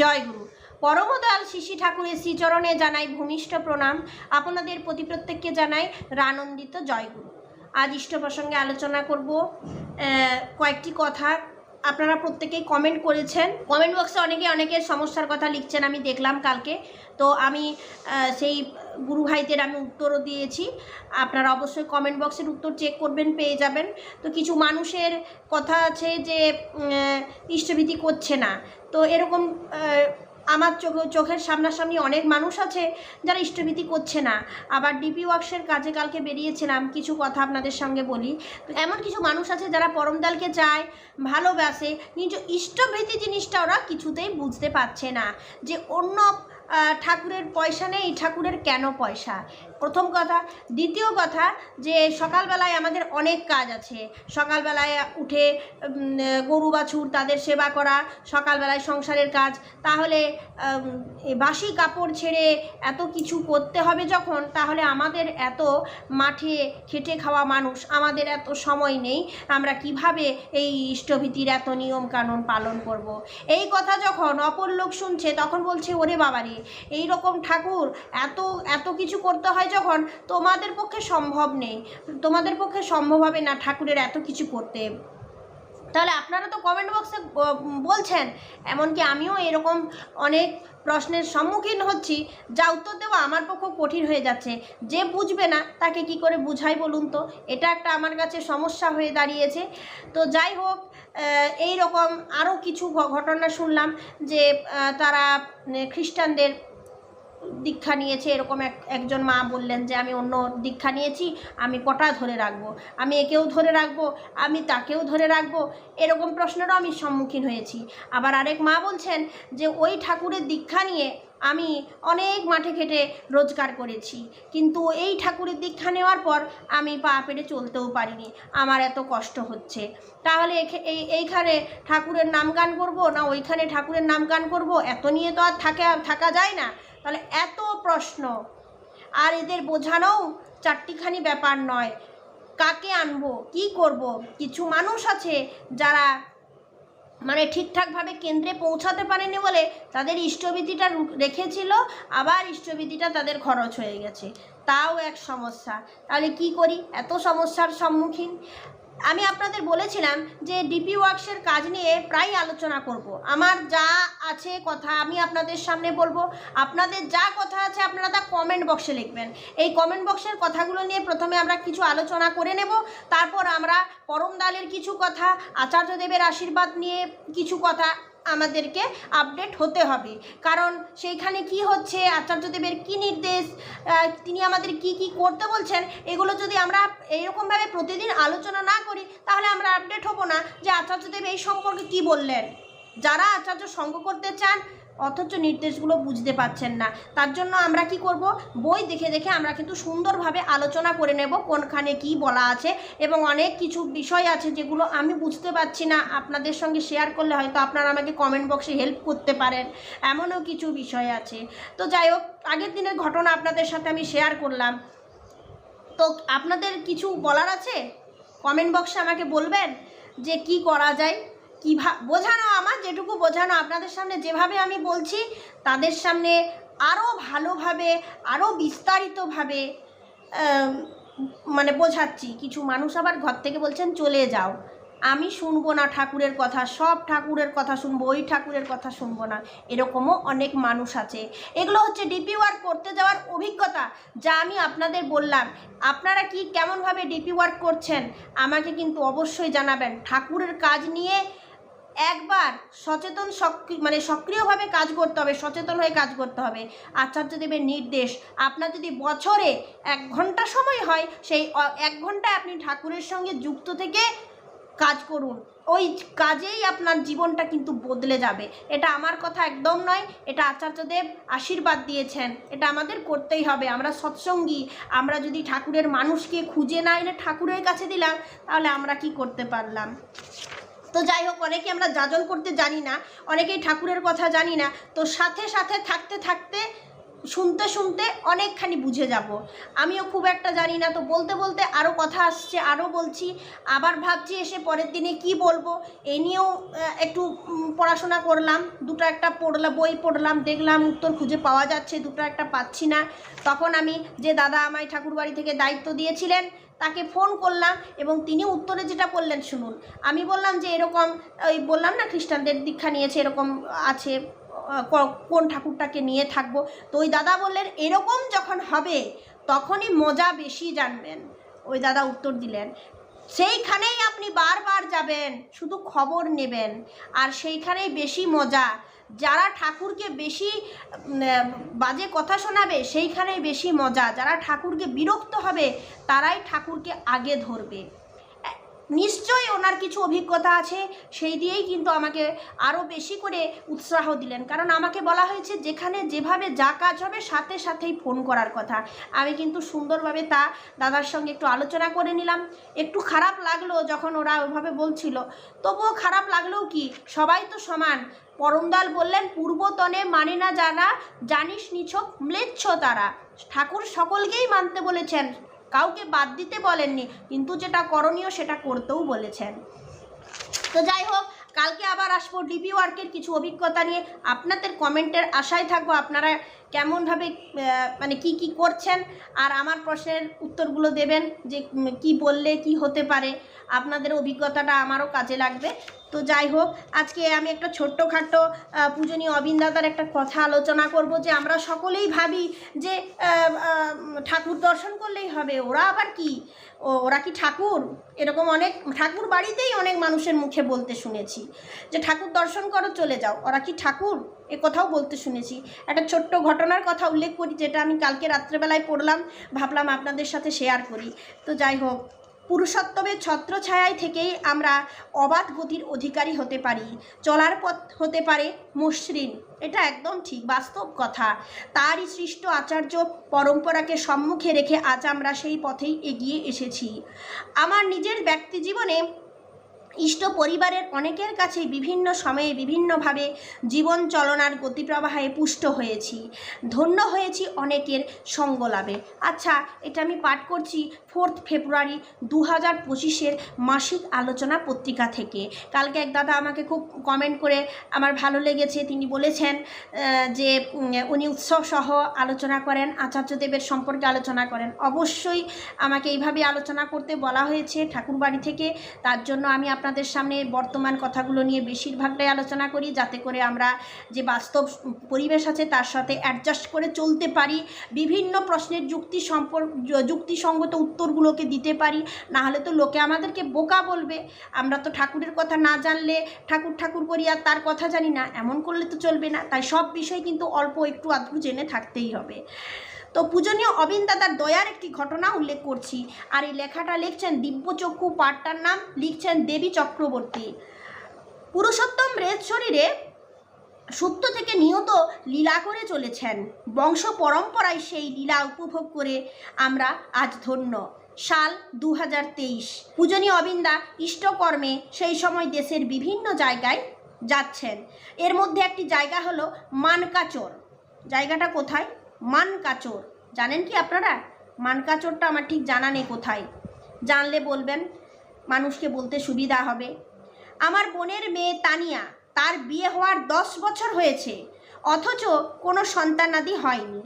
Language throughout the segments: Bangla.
জয় গুরু পরমদয়াল শিশি ঠাকুরের শ্রীচরণে জানাই ভূমিষ্ঠ প্রণাম। আপনাদের প্রতি প্রত্যেককে জানাই রানন্দিত জয়গুরু। আজ ইষ্ট প্রসঙ্গে আলোচনা করব। কয়েকটি কথা আপনারা প্রত্যেকেই কমেন্ট করেছেন। কমেন্ট বক্সে অনেকে অনেকের সমস্যার কথা লিখছেন, আমি দেখলাম কালকে। তো আমি সেই গুরু ভাইদের আমি উত্তরও দিয়েছি। আপনারা অবশ্যই কমেন্ট বক্সের উত্তর চেক করবেন, পেয়ে যাবেন। তো কিছু মানুষের কথা আছে যে ইষ্টভীতি করছে না। তো এরকম আমার চোখে চোখের সামনাসামনি অনেক মানুষ আছে যারা ইষ্টভীতি করছে না। আবার ডিপি ওয়ার্কসের কাজে কালকে বেরিয়েছিলাম কিছু কথা আপনাদের সঙ্গে বলি। তো এমন কিছু মানুষ আছে যারা পরমদালকে চায়, ভালোবাসে, কিন্তু ইষ্টভীতি জিনিসটা ওরা কিছুতেই বুঝতে পারছে না। যে অন্য ঠাকুরের পয়সা নেই ঠাকুরের কেন পয়সা? প্রথম কথা। দ্বিতীয় কথা যে সকালবেলায় আমাদের অনেক কাজ আছে। সকালবেলায় উঠে গরু বাছুর, তাদের সেবা করা, সকালবেলায় সংসারের কাজ। তাহলে বাসি কাপড় ছেড়ে এত কিছু করতে হবে যখন, তাহলে আমাদের এত মাঠে খেটে খাওয়া মানুষ, আমাদের এত সময় নেই। আমরা কীভাবে এই ইষ্টভীতির এত নিয়ম কানুন পালন করব। এই কথা যখন অপর লোক শুনছে, তখন বলছে, ওরে বাবারে এই রকম ঠাকুর, এত এত কিছু করতে হয় যখন তোমাদের পক্ষে সম্ভব নেই, তোমাদের পক্ষে সম্ভব হবে না ঠাকুরের এত কিছু করতে। তাহলে আপনারা তো কমেন্ট বক্সে বলছেন, এমনকি আমিও এরকম অনেক প্রশ্নের সম্মুখীন হচ্ছি, যা উত্তর দেওয়া আমার পক্ষে কঠিন হয়ে যাচ্ছে। যে বুঝবে না, তাকে কি করে বুঝাই বলুন তো? এটা একটা আমার কাছে সমস্যা হয়ে দাঁড়িয়েছে। তো যাই হোক এই রকম আরও কিছু ঘটনা শুনলাম যে তারা খ্রিস্টানদের দীক্ষা নিয়েছে, এরকম এক, একজন মা বললেন যে, আমি অন্য দীক্ষা নিয়েছি, আমি কটা ধরে রাখব? আমি একেও ধরে রাখব? আমি তাকেও ধরে রাখব? এরকম প্রশ্নেরও আমি সম্মুখীন হয়েছি। আবার আরেক মা বলছেন যে, ওই ঠাকুরের দীক্ষা নিয়ে আমি অনেক মাঠে খেটে রোজগার করেছি, কিন্তু এই ঠাকুরের দীক্ষা নেওয়ার পর আমি পা পেটে চলতেও পারিনি। আমার এত কষ্ট হচ্ছে। তাহলে এই, এইখানে ঠাকুরের নাম গান করব না ওইখানে ঠাকুরের নাম গান করব? এত নিয়ে তো আর থাকা থাকা যায় না। তাহলে এত প্রশ্ন। আর এদের বোঝানোও চারটিখানি ব্যাপার নয়। কাকে আনব, কি করব? কিছু মানুষ আছে যারা মানে ঠিকঠাকভাবে কেন্দ্রে পৌঁছাতে পারেনি বলে তাদের ইষ্টবিধিটা রেখেছিল, আবার ইষ্টবিধিটা তাদের খরচ হয়ে গেছে। তাও এক সমস্যা। তাহলে কি করি? এত সমস্যার সম্মুখীন। আমি আপনাদের বলেছিলাম যে ডিপি ওয়ার্কসের কাজ নিয়ে প্রায় আলোচনা করব। আমার যা আছে কথা আমি আপনাদের সামনে বলব। আপনাদের যা কথা আছে আপনারা তা কমেন্ট বক্সে লিখবেন। এই কমেন্ট বক্সের কথাগুলো নিয়ে প্রথমে আমরা কিছু আলোচনা করে নেব। তারপর আমরা পরম দালের কিছু কথা আচার্যদেবের আশীর্বাদ নিয়ে কিছু কথা আমাদেরকে আপডেট হতে হবে। কারণ সেইখানে কি হচ্ছে, আচার্যদেবের কি নির্দেশ তিনি আমাদের কি কি করতে বলছেন, এগুলো যদি আমরা এইরকমভাবে প্রতিদিন আলোচনা না করি, তাহলে আমরা আপডেট হব না যে আচার্যদেব এই সম্পর্কে কি বললেন। যারা আচার্য সঙ্গ করতে চান অথচ নির্দেশগুলো বুঝতে পাচ্ছেন না। তার জন্য আমরা কি করব? বই দেখে দেখে আমরা কিন্তু সুন্দরভাবে আলোচনা করে নেব কোনখানে কি বলা আছে এবং অনেক কিছু বিষয় আছে যেগুলো আমি বুঝতে পারছি না। আপনাদের সঙ্গে শেয়ার করলে হয়তো আপনারা আমাকে কমেন্ট বক্সে হেল্প করতে পারেন। এমনও কিছু বিষয় আছে। তো যাই হোক, আগের দিনের ঘটনা আপনাদের সাথে আমি শেয়ার করলাম। তো আপনাদের কিছু বলার আছে? কমেন্ট বক্সে আমাকে বলবেন যে কি করা যায়? কীভা, বোঝানো আমার, যেটুকু বোঝানো আপনাদের সামনে, যেভাবে আমি বলছি, তাদের সামনে আরও ভালোভাবে আরও বিস্তারিতভাবে মানে বোঝাচ্ছি। কিছু মানুষ আবার ঘর থেকে বলছেন, চলে যাও। আমি শুনব না ঠাকুরের কথা, সব ঠাকুরের কথা শুনব, ওই ঠাকুরের কথা শুনব না। এরকমও অনেক মানুষ আছে। এগুলো হচ্ছে ডিপি ওয়ার্ক করতে যাওয়ার অভিজ্ঞতা, যা আমি আপনাদের বললাম। আপনারা কি কেমনভাবে ডিপি ওয়ার্ক করছেন, আমাকে কিন্তু অবশ্যই জানাবেন। ঠাকুরের কাজ নিয়ে একবার সচেতন মানে সক্রিয়ভাবে কাজ করতে হবে, সচেতন হয়ে কাজ করতে হবে। আচার্যদেবের নির্দেশ, আপনার যদি বছরে এক ঘণ্টা সময় হয়, সেই এক ঘন্টায় আপনি ঠাকুরের সঙ্গে যুক্ত থেকে কাজ করুন। ওই কাজেই আপনার জীবনটা কিন্তু বদলে যাবে। এটা আমার কথা একদম নয়, এটা আচার্যদেব আশীর্বাদ দিয়েছেন। এটা আমাদের করতেই হবে। আমরা সৎসঙ্গী, আমরা যদি ঠাকুরের মানুষকে খুঁজে না এনে ঠাকুরের কাছে দিলাম, তাহলে আমরা কি করতে পারলাম? তো যাই হোক, অনেকে আমরা যাজন করতে জানি না, অনেকেই ঠাকুরের কথা জানি না, তো সাথে সাথে থাকতে থাকতে শুনতে শুনতে অনেকখানি বুঝে যাব। আমিও খুব একটা জানি না, তো বলতে বলতে আরও কথা আসছে আরও বলছি, আবার ভাবছি এসে পরের দিনে কি বলব, এ নিয়েও একটু পড়াশোনা করলাম, দুটো একটা পড়লাম বই পড়লাম, দেখলাম উত্তর খুঁজে পাওয়া যাচ্ছে, দুটো একটা পাচ্ছি না। তখন আমি যে দাদা আমায় ঠাকুরবাড়ি থেকে দায়িত্ব দিয়েছিলেন তাকে ফোন করলাম এবং তিনি উত্তরে যেটা বললেন শুনুন। আমি বললাম যে এরকম, ওই বললাম না খ্রিস্টানদের দীক্ষা নিয়েছে, এরকম আছে কোন ঠাকুরটাকে নিয়ে থাকব। তো ওই দাদা বললেন, এরকম যখন হবে, তখনই মজা বেশি জানবেন। ওই দাদা উত্তর দিলেন, সেইখানেই আপনি বারবার যাবেন, শুধু খবর নেবেন, আর সেইখানেই বেশি মজা। যারা ঠাকুরকে বেশি বাজে কথা শোনাবে, সেইখানেই বেশি মজা। যারা ঠাকুরকে বিরক্ত হবে, তারাই ঠাকুরকে আগে ধরবে। নিশ্চয়ই ওনার কিছু অভিজ্ঞতা আছে, সেই দিয়েই কিন্তু আমাকে আরও বেশি করে উৎসাহ দিলেন। কারণ আমাকে বলা হয়েছে, যেখানে যেভাবে যা কাজ হবে, সাথে সাথেই ফোন করার কথা। আমি কিন্তু সুন্দরভাবে তা দাদার সঙ্গে একটু আলোচনা করে নিলাম। একটু খারাপ লাগল যখন ওরা ওইভাবে বলছিল। তবুও খারাপ লাগলেও কি? সবাই তো সমান। পরমদাল বললেন পূর্বতনে মানে না জানা, জানিস নিছক, ম্লেচ্ছ তারা। ঠাকুর সকলকেই মানতে বলেছেন। কাউকে বাদ দিতে বলেননি, কিন্তু যেটা করণীয় সেটা করতেও বলেছেন। তো যাই হোক, কালকে আবার আসব ডিবি ওয়ার্কের কিছু অভিজ্ঞতা নিয়ে। আপনাদের কমেন্টের আশায় থাকব, আপনারা কেমনভাবে মানে কি কি করছেন? আর আমার প্রশ্নের উত্তরগুলো দেবেন যে কি বললে কি হতে পারে। আপনাদের অভিজ্ঞতাটা আমারও কাজে লাগবে। তো যাই হোক, আজকে আমি একটা ছোট্টখাট্টো পূজনীয় অবিন্দাদার একটা কথা আলোচনা করব যে, আমরা সকলেই ভাবি যে ঠাকুর দর্শন করলেই হবে। ওরা আবার কি? ওরা কি ঠাকুর? এরকম অনেক, ঠাকুর বাড়িতেই অনেক মানুষের মুখে বলতে শুনেছি যে, ঠাকুর দর্শন করো, চলে যাও। ওরা কি ঠাকুর? এ কথাও বলতে শুনেছি। একটা ছোট্ট ঘটনার কথা উল্লেখ করি, যেটা আমি কালকে রাত্রেবেলায় পড়লাম, ভাবলাম আপনাদের সাথে শেয়ার করি। তো যাই হোক, পুরুষোত্তমের ছত্রছায়ায় থেকেই আমরা অবাধ গতির অধিকারী হতে পারি, চলার পথ হতে পারে মসৃণ, এটা একদম ঠিক, বাস্তব কথা। তারই সৃষ্ট আচার্য পরম্পরাকে সম্মুখে রেখে আজ আমরা সেই পথেই এগিয়ে এসেছি। আমার নিজের ব্যক্তি জীবনে ইষ্ট পরিবারের অনেকের কাছে বিভিন্ন সময়ে বিভিন্নভাবে জীবন চলনার গতিপ্রবাহে পুষ্ট হয়েছি। ধন্য হয়েছি অনেকের সঙ্গ লাভে আচ্ছা এটা আমি পাঠ করছি ফোর্থ ফেব্রুয়ারি দু হাজার পঁচিশের মাসিক আলোচনা পত্রিকা থেকে। কালকে এক দাদা আমাকে খুব কমেন্ট করে, আমার ভালো লেগেছে। তিনি বলেছেন যে উনি উৎসব সহ আলোচনা করেন, আচার্যদেবের সম্পর্কে আলোচনা করেন। অবশ্যই আমাকে এইভাবে আলোচনা করতে বলা হয়েছে ঠাকুরবাড়ি থেকে। তার জন্য আমি আপনাদের সামনে বর্তমান কথাগুলো নিয়ে বেশিরভাগটাই আলোচনা করি, যাতে করে আমরা যে বাস্তব পরিবেশ আছে তার সাথে অ্যাডজাস্ট করে চলতে পারি, বিভিন্ন প্রশ্নের যুক্তি সম্পর্ক যুক্তিসঙ্গত উত্তরগুলোকে দিতে পারি না হলে তো লোকে আমাদেরকে বোকা বলবে। আমরা তো ঠাকুরের কথা না জানলে ঠাকুর ঠাকুর করি আর তার কথা জানি না, এমন করলে তো চলবে না। তাই সব বিষয় কিন্তু অল্প একটু আধটু জেনে থাকতেই হবে। তো পূজনীয় অবিন দাদার দয়ার একটি ঘটনা উল্লেখ করছি। আর এই লেখাটা লিখছেন দিব্যচক্ষু পাঠটার নাম, লিখছেন দেবী চক্রবর্তী। পুরুষোত্তম রেজ শরীরে সুপ্ত থেকে নিয়ত লীলা করে চলেছেন। বংশ পরম্পরায় সেই লীলা উপভোগ করে আমরা আজ ধন্য। সাল দু হাজার তেইশ। পূজনীয় অবিন্দা ইষ্টকর্মে সেই সময় দেশের বিভিন্ন জায়গায় যাচ্ছেন। এর মধ্যে একটি জায়গা হলো মানকাচর। জায়গাটা কোথায়? মানকাচর। জানেন কি আপনারা? মানকাচরটা আমার ঠিক জানা নেই কোথায়। জানলে বলবেন, মানুষকে বলতে সুবিধা হবে। আমার বোনের মেয়ে তানিয়া, তার বিয়ে হওয়ার দশ বছর হয়েছে, অথচ কোনো সন্তানাদি হয়নি।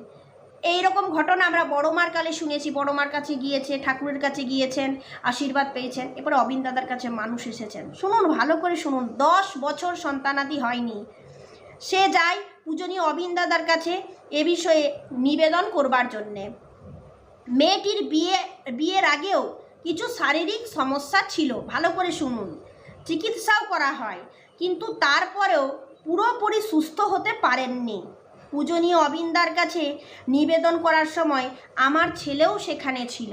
এই রকম ঘটনা আমরা বড় মার কালে শুনেছি। বড় মার কাছে গিয়েছে, ঠাকুরের কাছে গিয়েছেন, আশীর্বাদ পেয়েছেন। এরপরে অবিন দাদার কাছে মানুষ এসেছেন। শুনুন, ভালো করে শুনুন। দশ বছর সন্তানাদি হয়নি। সে যায় পূজনীয় অবিন দাদার কাছে এ বিষয়ে নিবেদন করবার জন্যে। মেয়েটির বিয়ে, বিয়ের আগেও কিছু শারীরিক সমস্যা ছিল, ভালো করে শুনুন। চিকিৎসাও করা হয়, কিন্তু তারপরেও পুরোপুরি সুস্থ হতে পারেননি। পূজনীয় অবিন্দার কাছে নিবেদন করার সময় আমার ছেলেও সেখানে ছিল।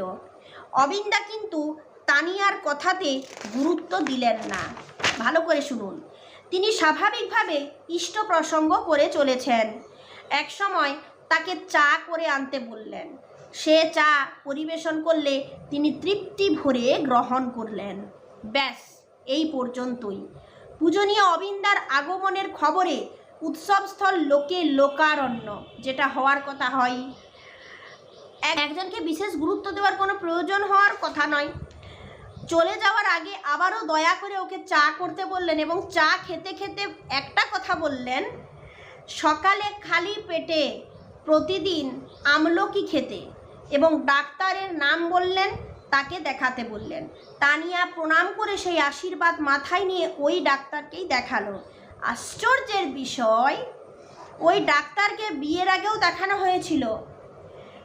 অবিন্দা কিন্তু তানিয়ার কথাতে গুরুত্ব দিলেন না। ভালো করে শুনুন। তিনি স্বাভাবিকভাবে ইষ্ট প্রসঙ্গ করে চলেছেন। এক সময় তাকে চা করে আনতে বললেন। সে চা পরিবেশন করলে তিনি তৃপ্তি ভরে গ্রহণ করলেন। ব্যাস, এই পর্যন্তই। পূজনীয় অবিন্দার আগমনের খবরে উৎসবস্থল লোকে লোকারণ্য, যেটা হওয়ার কথা হয়। এক- একজনকে বিশেষ গুরুত্ব দেওয়ার কোনো প্রয়োজন হওয়ার কথা নয়। চলে যাওয়ার আগে আবারও দয়া করে ওকে চা করতে বললেন এবং চা খেতে খেতে একটা কথা বললেন, সকালে খালি পেটে প্রতিদিন আমলকি খেতে। এবং ডাক্তারের নাম বললেন, তাকে দেখাতে বললেন। তানিয়া প্রণাম করে সেই আশীর্বাদ মাথায় নিয়ে ওই ডাক্তারকেই দেখাল। আশ্চর্যের বিষয়, ওই ডাক্তারকে বিয়ের আগেও দেখানো হয়েছিল,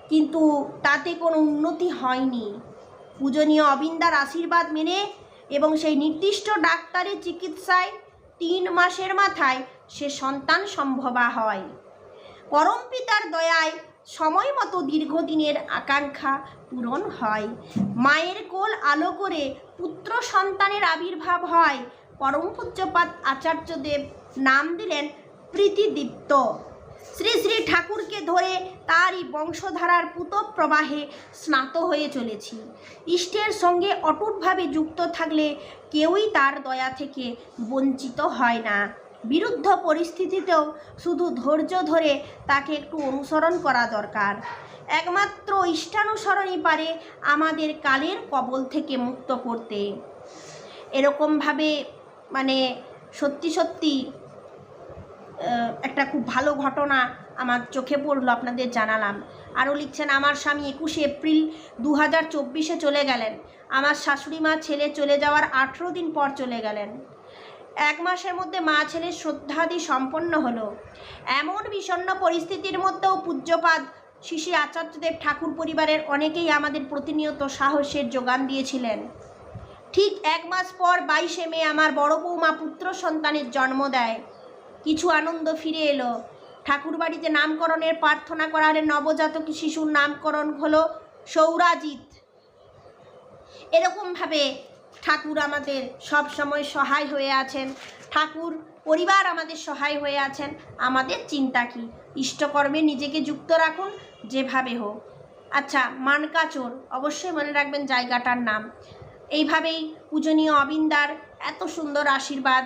কিন্তু তাতে কোনো উন্নতি হয়নি। পূজনীয় অবিন্দার আশীর্বাদ মেনে এবং সেই নির্দিষ্ট ডাক্তারের চিকিৎসায় তিন মাসের মাথায় সে সন্তান সম্ভবা হয়। পরম পিতার দয়ায় সময় মতো দীর্ঘদিনের আকাঙ্ক্ষা পূরণ হয়। মায়ের কোল আলো করে পুত্র সন্তানের আবির্ভাব হয়। পরম পূজ্যপাত আচার্যদেব নাম দিলেন প্রীতিদীপ্ত। শ্রী শ্রী ঠাকুরকে ধরে তারই বংশধারার পুত প্রবাহে স্নাত হয়ে চলেছি। ইষ্টের সঙ্গে অটুটভাবে যুক্ত থাকলে কেউই তার দয়া থেকে বঞ্চিত হয় না। বিরুদ্ধ পরিস্থিতিতেও শুধু ধৈর্য ধরে তাকে একটু অনুসরণ করা দরকার। একমাত্র ইষ্টানুসরণই পারে আমাদের কালের কবল থেকে মুক্ত করতে। এরকমভাবে মানে সত্যি সত্যি একটা খুব ভালো ঘটনা আমার চোখে পড়ল, আপনাদের জানালাম। আরও লিখছেন, আমার স্বামী একুশে এপ্রিল দু হাজার চব্বিশে চলে গেলেন। আমার শাশুড়ি মা ছেলে চলে যাওয়ার আঠেরো দিন পর চলে গেলেন। এক মাসের মধ্যে মা ছেলের শ্রদ্ধাদি সম্পন্ন হলো। এমন বিষণ্ণ পরিস্থিতির মধ্যেও পূজ্যপাদ শিশি আচার্যদেব ঠাকুর পরিবারের অনেকেই আমাদের প্রতিনিয়ত সাহসের যোগান দিয়েছিলেন। ঠিক এক মাস পর বাইশে মে আমার বড় বৌমা পুত্র সন্তানের জন্ম দেয়। কিছু আনন্দ ফিরে এলো। ঠাকুরবাড়িতে নামকরণের প্রার্থনা করার নবজাতক শিশুর নামকরণ হলো সৌরাজিৎ। এরকমভাবে ঠাকুর আমাদের সব সময় সহায় হয়ে আছেন। ঠাকুর, পরিবার আমাদের সহায় হয়ে আছেন। আমাদের চিন্তা কি? ইষ্টকর্মে নিজেকে যুক্ত রাখুন, যেভাবে হোক। আচ্ছা মানকাচোর, অবশ্যই মনে রাখবেন জায়গাটার নাম। এইভাবেই পূজনীয় অবিন্দার এত সুন্দর আশীর্বাদ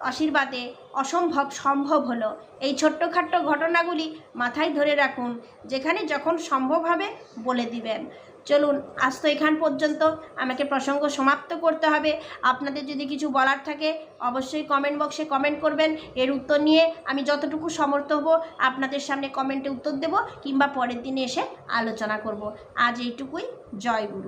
আশীর্বাদে অসম্ভব সম্ভব হলো। এই ছোট্টখাট্ট ঘটনাগুলি মাথায় ধরে রাখুন, যেখানে যখন সম্ভব হবে বলে দিবেন। চলুন, আজ তো এখান পর্যন্ত। আমাকে প্রসঙ্গ সমাপ্ত করতে হবে। আপনাদের যদি কিছু বলার থাকে, অবশ্যই কমেন্ট বক্সে কমেন্ট করবেন। এর উত্তর নিয়ে আমি যতটুকু সমর্থ হব, আপনাদের সামনে কমেন্টে উত্তর দেব, কিংবা পরের দিনে এসে আলোচনা করব। আজ এইটুকুই। জয় গুরু।